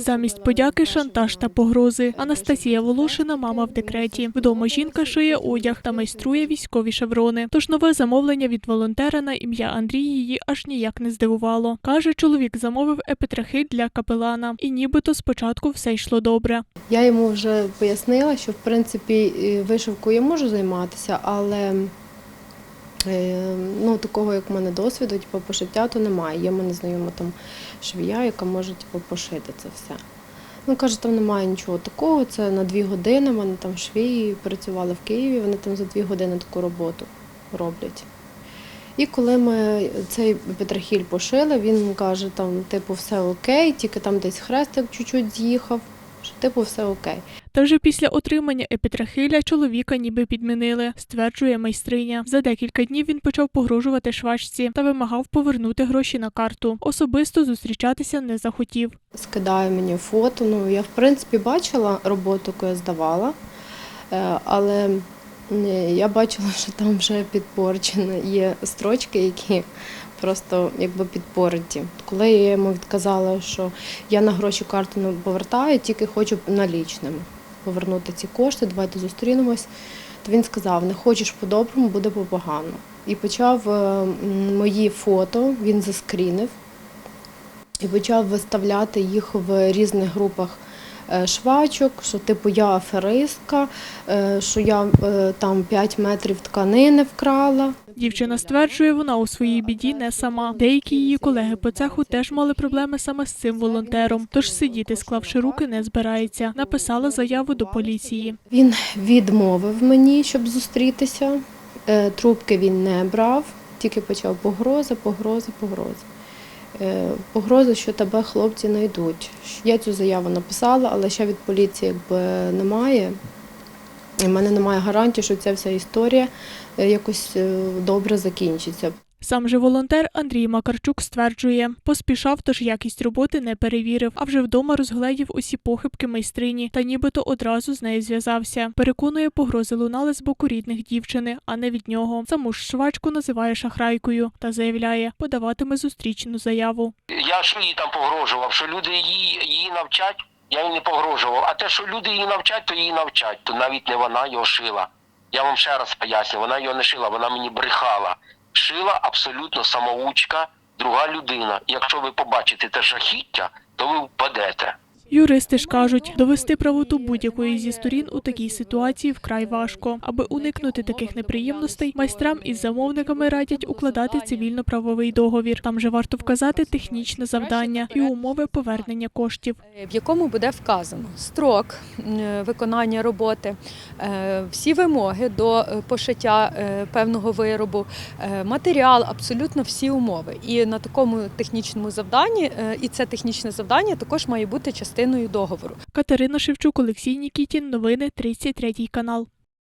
Замість подяки шантаж та погрози. Анастасія Волошина, мама в декреті. Вдома жінка шиє одяг та майструє військові шеврони. Тож нове замовлення від волонтера на ім'я Андрій її аж ніяк не здивувало. Каже, чоловік замовив епитрахиль для капелана, і нібито спочатку все йшло добре. Я йому вже пояснила, що в принципі і вишивкою я можу займатися, але е, ну, такого, як в мене досвіду, типу, пошиття, то немає. Є в мене знайома там швія, яка може типу, пошити це все. Ну, каже, там немає нічого такого, це на дві години. Мене там швії працювали в Києві, вони там за дві години таку роботу роблять. І коли ми цей петрахіль пошили, він каже, там, типу, все окей, тільки там десь хрестик чуть-чуть з'їхав, що типу все окей. Та вже після отримання епітрахиля чоловіка ніби підмінили, стверджує майстриня. За декілька днів він почав погрожувати швачці та вимагав повернути гроші на карту. Особисто зустрічатися не захотів. Скидає мені фото. Ну, я в принципі бачила роботу, яку я здавала, е, але я бачила, що там вже підпорчено. Є строчки, які просто якби підпориті. Коли я йому відказала, що я на гроші карту не повертаю, тільки хочу налічним повернути ці кошти, давайте зустрінемось. То він сказав: не хочеш по-доброму, буде по-поганому. І почав е, мої фото, він заскрінив і почав виставляти їх в різних групах швачок, що типу я аферистка, е, що я е, там 5 метрів тканини вкрала. Дівчина стверджує, вона у своїй біді не сама. Деякі її колеги по цеху теж мали проблеми саме з цим волонтером. Тож сидіти, склавши руки, не збирається. Написала заяву до поліції. Він відмовив мені, щоб зустрітися. Е, Трубки він не брав, тільки почав погрози, погрози, погрози. Е, Погрози, що тебе хлопці знайдуть. Я цю заяву написала, але ще від поліції якби немає. В мене немає гарантії, що ця вся історія е, якось е, добре закінчиться. Сам же волонтер Андрій Макарчук стверджує, поспішав, тож якість роботи не перевірив, а вже вдома розгледів усі похибки майстрині та нібито одразу з нею зв'язався. Переконує, погрози лунали з боку рідних дівчини, а не від нього. Саму ж швачку називає шахрайкою та заявляє, подаватиме зустрічну заяву. Я ж їй там погрожував, що люди її, її навчать, я їй не погрожував. А те, що люди її навчать, то її навчать. То навіть не вона його шила. Я вам ще раз поясню, вона його не шила, вона мені брехала. Шила абсолютно самоучка, друга людина. Якщо ви побачите те жахіття, то ви впадете. Юристи ж кажуть, довести правоту будь-якої зі сторін у такій ситуації вкрай важко. Аби уникнути таких неприємностей, майстрам із замовниками радять укладати цивільно-правовий договір. Там же варто вказати технічне завдання і умови повернення коштів. в якому буде вказано строк е, виконання роботи, е, всі вимоги до е, пошиття е, певного виробу, е, матеріал, абсолютно всі умови. І на такому технічному завданні, е, і це технічне завдання також має бути частиною договору. Катерина Шевчук, Олексій Нікітін. Новини 33 канал.